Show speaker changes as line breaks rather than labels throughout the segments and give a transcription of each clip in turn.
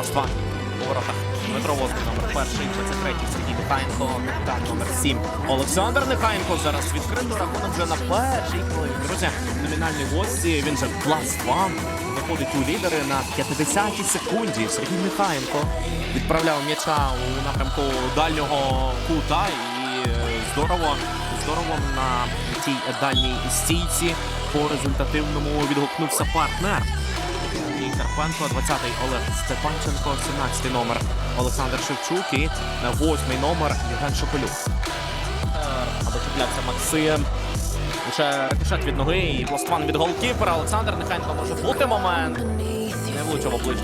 Пластва у воротах. Дмитро Возний, номер перший, 23-й Сергій Нехаєнко, капітан номер 7. Олександр Нехаєнко зараз відкрито рахунок вже на першій хвилині. Друзі, номінальний гості, він же Пластва. Виходить у лідери на 50-й секунді. Сергій Нехаєнко відправляв м'яча у напрямку дальнього кута і е, здорово, здорово на тій дальній стійці по результативному відгукнувся партнер. І Карпенко, 20-й Олег Степанченко, 17-й номер Олександр Шевчук і на 8-й номер Євген Шоколюк. Аби чіплявся Максим. Лише рикошет від ноги і пластман від голкіпера. Олександр Нехенко може бути момент. Не влучив в кут.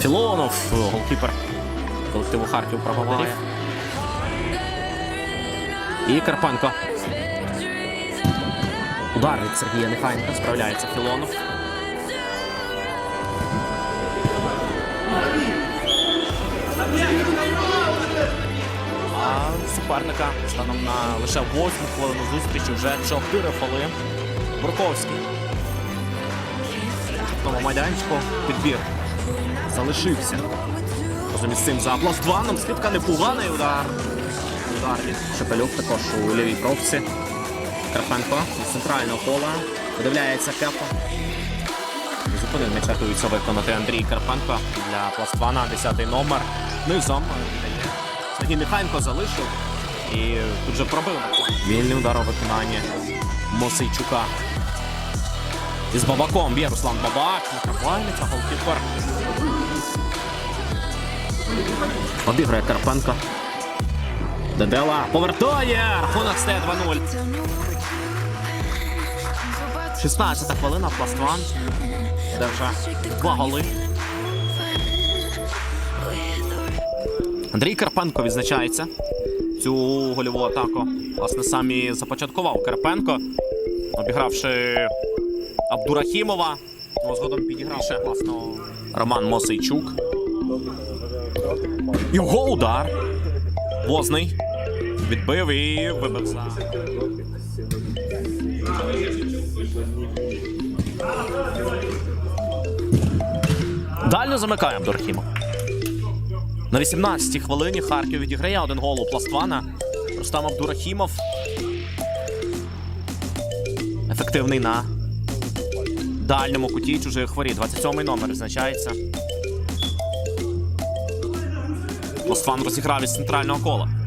Філонов, голкіпер колективу Харків пробиває. І Карпенко. Удар від Сергія Нехайенка справляється Філонов. А суперника станом на лише восьму хвилину зустрічі вже 4 хвилин. Бурковський. Тому майданчику підбір залишився. Разом із цим за пластваном. Скидка непоганий удар. Удар від Шепелюк також у лівій бровці. Карпенко з центрального кола. Видивляється Кепа. Зупинив м'яч готується виконати Андрій Карпенко для Пластвана, 10-й номер. Низом віддає. Сергій Нехайенко залишив і тут же пробив. Вільний удар у виконанні Мосейчука. Із Бабаком б'є Руслан Бабак. Накривальниця, голкіпер. Обіграє Карпенко. Дедела повертає. Рахунок стає 2-0. 16 хвилина, Пластван. Де вже два голи. Андрій Карпенко відзначається. Цю гольову атаку. Власне, сам і започаткував Карпенко, обігравши Абдурахімова. Ну, згодом підіграв ще класно Роман Мосейчук. Його удар. Возний. Відбив і вибив за. Дально замикає Абдурахімов. На 18-й хвилині Харків відіграє один гол у Пластвана. Рустам Абдурахімов. Ефективний на дальньому куті чужих хворі. 27-й номер відзначається. Пластван розіграв із центрального кола.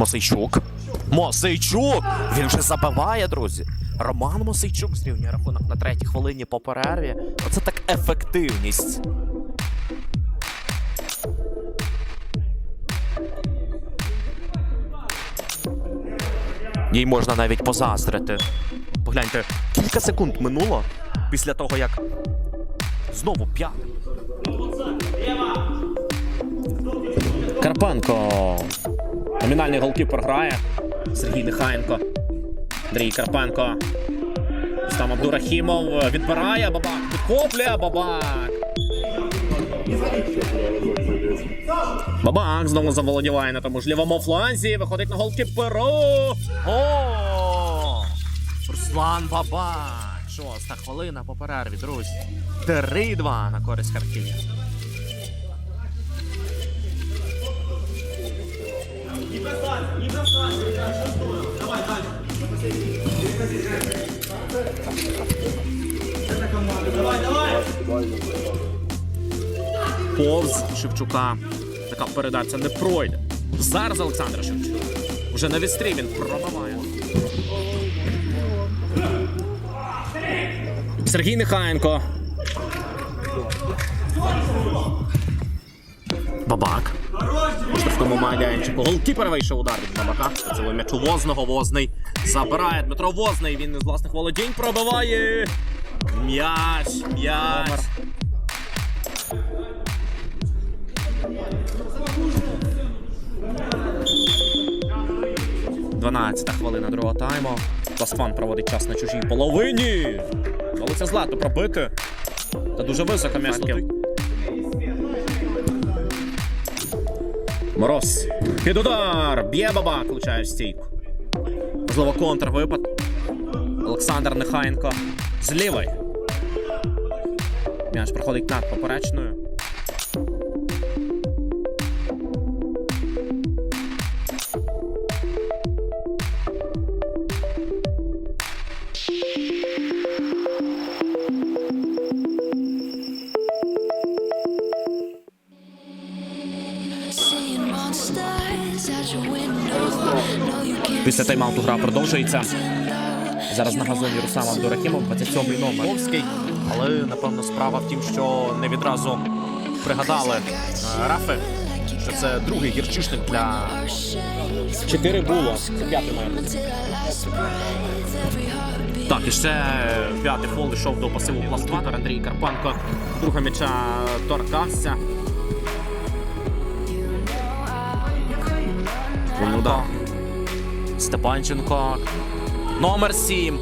Мосейчук. Мосейчук! Він вже забиває, друзі. Роман Мосейчук зрівнює рахунок на третій хвилині по перерві. Оце так ефективність. Їй можна навіть позаздрити. Погляньте, кілька секунд минуло після того, як знову п'ятий. Карпенко. Номінальний голкіпер грає. Сергій Нехаєнко. Андрій Карпенко. Там Абдурахімов відбирає Бабак. Підхоплює Бабак. Бабак знову заволодіває на тому ж лівому фланзі. Виходить на голкіперу. О! Руслан Бабак. Шоста хвилина по перерві, друзі. 3-2 на користь Харків'я. Повз Шевчука. Така передача не пройде. Зараз Олександр Шевчук. Вже на відстрій він пробиває. Сергій Нехаєнко. Бабак. Штрафному майданчику. Голкіпер вийшов удар від Бабака. Це м'яч у Возного. Возний забирає Дмитро Возний. Він із власних володінь пробиває. М'яч, м'яч. 12 хвилина другого тайму. Пластфан проводить час на чужій половині. Вдалося злато пробити. Та дуже високо м'яч Мороз. Під удар. Б'є бабак, влучає в стійку. Можливо, контрвипад. Олександр Нехаєнко з лівої. М'яч проходить над поперечною. Після тайм-ауту гра продовжується. Зараз на газоні Русам Абдурахімов, 27-й номер. Але напевно справа в тім, що не відразу пригадали е, Рафи, що це другий гірчишник для чотири було. Це п'ятий має бути. Так, і ще п'ятий фол йшов до пасиву пластватор. Андрій Карпанко. Друга м'яча торкався. Ну да. Степанченко. Номер 7.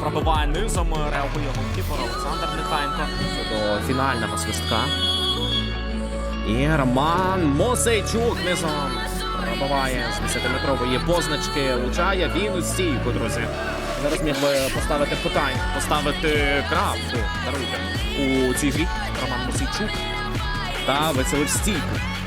Пробиває низом, реагує голкіпер Олександр Нехаєнко. До фінального свистка. І Роман Мосейчук низом пробиває з 10-метрової позначки. Влучає він у стійку, друзі. Зараз міг би поставити питання, поставити крапку у цій грі Роман Мосейчук та виселив стійку.